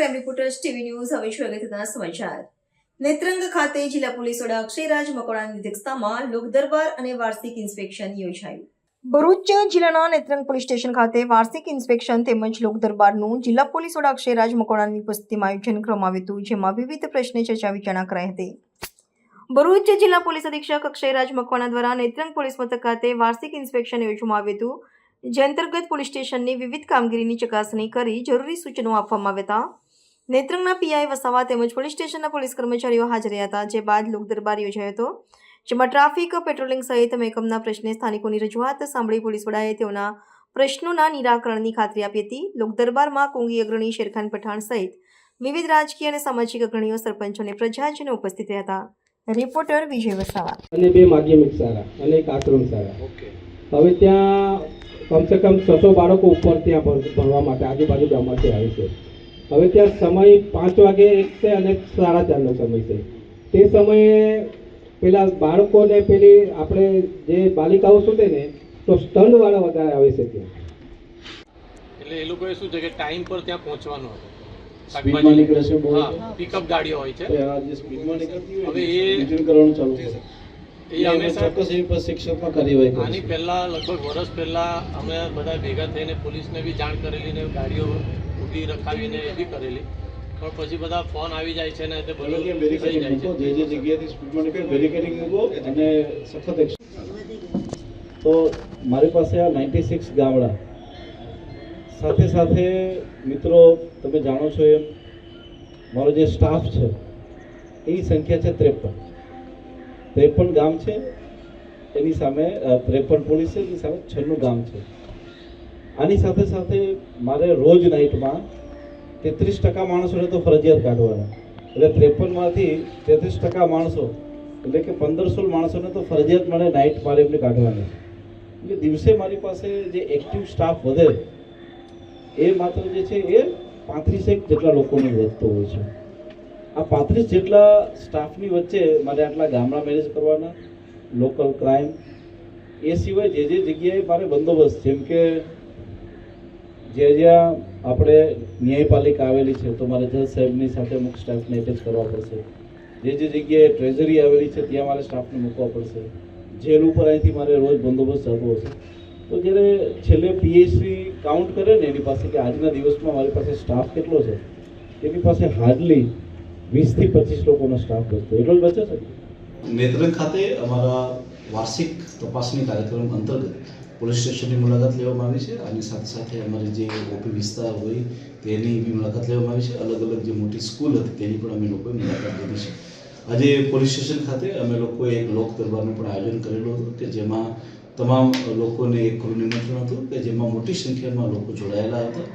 Crime reporters TV news, હવે છે સમાચાર? નેત્રંગ ખાતે જિલ્લા પોલીસ વડા અક્ષયરાજ મકવાણાની અધ્યક્ષતામાં લોકદરબાર અને વાર્ષિક ઇન્સ્પેક્શન યોજાયું. ભરૂચ જિલ્લાના નેત્રંગ પોલીસ સ્ટેશન ખાતે વાર્ષિક ઇન્સ્પેક્શન તેમજ લોકદરબારનું જિલ્લા પોલીસ વડા અક્ષયરાજ મકવાણાની ઉપસ્થિતિમાં આયોજન કરવામાં આવ્યું હતું, જેમાં વિવિધ પ્રશ્ને ચર્ચા વિચારણા કરાઈ હતી. ભરૂચ જિલ્લા પોલીસ અધિક્ષક અક્ષયરાજ મકવાણા દ્વારા નેત્રંગ પોલીસ મથક ખાતે વાર્ષિક ઇન્સ્પેક્શન યોજવામાં આવ્યું હતું, જે અંતર્ગત પોલીસ સ્ટેશનની વિવિધ કામગીરીની ચકાસણી કરી જરૂરી સૂચનો આપવામાં આવ્યા હતા. નેત્રંગના પીઆઈ વસાવા તેમજ પોલીસ સ્ટેશનના પોલીસ કર્મચારીઓ હાજર રહ્યા હતા જે બાદ લોક દરબાર યોજાયો હતો. જેમાં ટ્રાફિક પેટ્રોલિંગ સહિત મહેકમના પ્રશ્ને સ્થાનિકોની રજૂઆત સાંભળી પોલીસ વડાએ તેઓના પ્રશ્નોના નિરાકરણની ખાતરી આપી હતી. લોક દરબારમાં કોંગી અગ્રણી શેરખાન પઠાણ સહિત વિવિધ રાજકીય અને સામાજિક અગ્રણીઓ સરપંચો અને પ્રજાજનો ઉપસ્થિત રહ્યા હતા. રિપોર્ટર વિજય વસાવા. અને બે માધ્યમિક શાળા અને એક આશ્રમ શાળા. ઓકે. હવે ત્યાં કમસે કમ છસો બાળકો ઉપર ત્યાં ભણવા માટે આજુબાજુ ગામમાંથી આવે છે. હવે ત્યાં સમય પાંચ વાગે એક છે અને સાડા ચારનો સમય છે. તે સમયે પેલા બાળકોને પેલી આપણે જે બાલિકાઓ સુધે ને તો સ્ટંડવાળા વધારે આવે છે ત્યાં. એટલે એ લોકોએ શું છે કે ટાઈમ પર ત્યાં પહોંચવાનું હતું. સ્પીડમાં નીકળે છે બહુ. પિકઅપ ગાડીઓ હોય છે. જે સ્પીડમાં નીકળતી હોય હવે એ- કરવાનું ચાલુ કરે. એ અમે ચોક્કસ એવી પર શિક્ષકમાં કાર્યવાહી આની પહેલા લગભગ વર્ષ પહેલા અમે બધા ભેગા થઈને પોલીસને બી જાણ કરેલી ને ગાડીઓ ઊભી રખાવીને એ કરેલી. પણ પછી બધા ફોન આવી જાય છે ને તે બધું થઈ જાય છે. જે જે જગ્યાએથી સ્પીડમાં નીકળે બેરિકેડિંગ મૂકો અને સખત તો મારી પાસે આ નાઇન્ટી સિક્સ ગામડા. સાથે સાથે મિત્રો તમે જાણો છો એમ મારો જે સ્ટાફ છે એની સંખ્યા છે ત્રેપન. ત્રેપન ગામ છે એની સામે ત્રેપન પોલીસ છે એની સામે છન્નું ગામ છે. આની સાથે સાથે મારે રોજ નાઇટમાં તેત્રીસ ટકા માણસોને તો ફરજિયાત કાઢવાના. એટલે ત્રેપનમાંથી તેત્રીસ ટકા માણસો, એટલે કે પંદરસો માણસોને તો ફરજિયાત મને નાઇટ મારે એમને કાઢવાની. એટલે દિવસે મારી પાસે જે એક્ટિવ સ્ટાફ વધે, એ માત્ર જે છે એ પાંત્રીસેક જેટલા લોકોને વધતો હોય છે. આ પાંત્રીસ જેટલા સ્ટાફની વચ્ચે મારે આટલા ગામડા મેનેજ કરવાના લોકલ ક્રાઇમ એ સિવાય જે જે જગ્યાએ મારે બંદોબસ્ત, જેમ કે જે જ્યાં આપણે ન્યાયપાલિકા આવેલી છે, તો મારે જજ સાહેબની સાથે અમુક સ્ટાફને એટેચ કરવા પડશે. જે જે જગ્યાએ ટ્રેઝરી આવેલી છે, ત્યાં મારે સ્ટાફને મૂકવા પડશે. જેલ ઉપર અહીંથી મારે રોજ બંદોબસ્ત થતો હશે તો જ્યારે છેલ્લે પીએચસી કાઉન્ટ કરે ને, એની પાસે કે આજના દિવસમાં મારી પાસે સ્ટાફ કેટલો છે, એની પાસે હાર્ડલી વીસથી પચીસ લોકોનો સ્ટાફ બચતો એટલો જ બચે છે? નેત્રંગ ખાતે અમારા વાર્ષિક તપાસણી કાર્યક્રમ અંતર્ગત પોલીસ સ્ટેશનની મુલાકાત લેવામાં આવી છે અને સાથે સાથે અમારી જે ઓપી વિસ્તાર હોય તેની બી મુલાકાત લેવામાં આવી છે. અલગ અલગ જે મોટી સ્કૂલ હતી તેની પણ અમે લોકોએ મુલાકાત લીધી છે. આજે પોલીસ સ્ટેશન ખાતે અમે લોકોએ એક લોક દરબારનું પણ આયોજન કરેલું હતું કે જેમાં તમામ લોકોને એક ખુલ્લું નિમંત્રણ હતું કે જેમાં મોટી સંખ્યામાં લોકો જોડાયેલા હતા.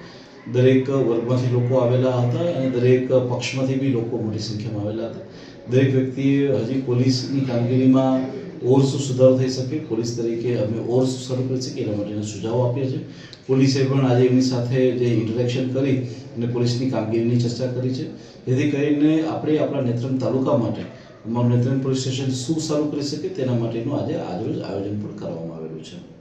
દરેક વર્ગમાંથી લોકો આવેલા હતા અને દરેક પક્ષમાંથી બી લોકો મોટી સંખ્યામાં આવેલા હતા. દરેક વ્યક્તિએ હજી પોલીસની કામગીરીમાં ઓર શું સુધારો થઈ શકે? પોલીસ તરીકે અમે ઓર શું સારું કરી શકીએ એના માટેના સુઝાવો આપ્યા છે પોલીસે પણ આજે એમની સાથે જે ઇન્ટરેક્શન કરી અને પોલીસની કામગીરીની ચર્ચા કરી છે. જેથી કરીને આપણે આપણા નેત્રમ તાલુકા માટે, અમારું નેત્રમ પોલીસ સ્ટેશન શું સારું કરી શકે તેના માટેનું આજે આજરોજ આયોજન પણ કરવામાં આવેલું છે.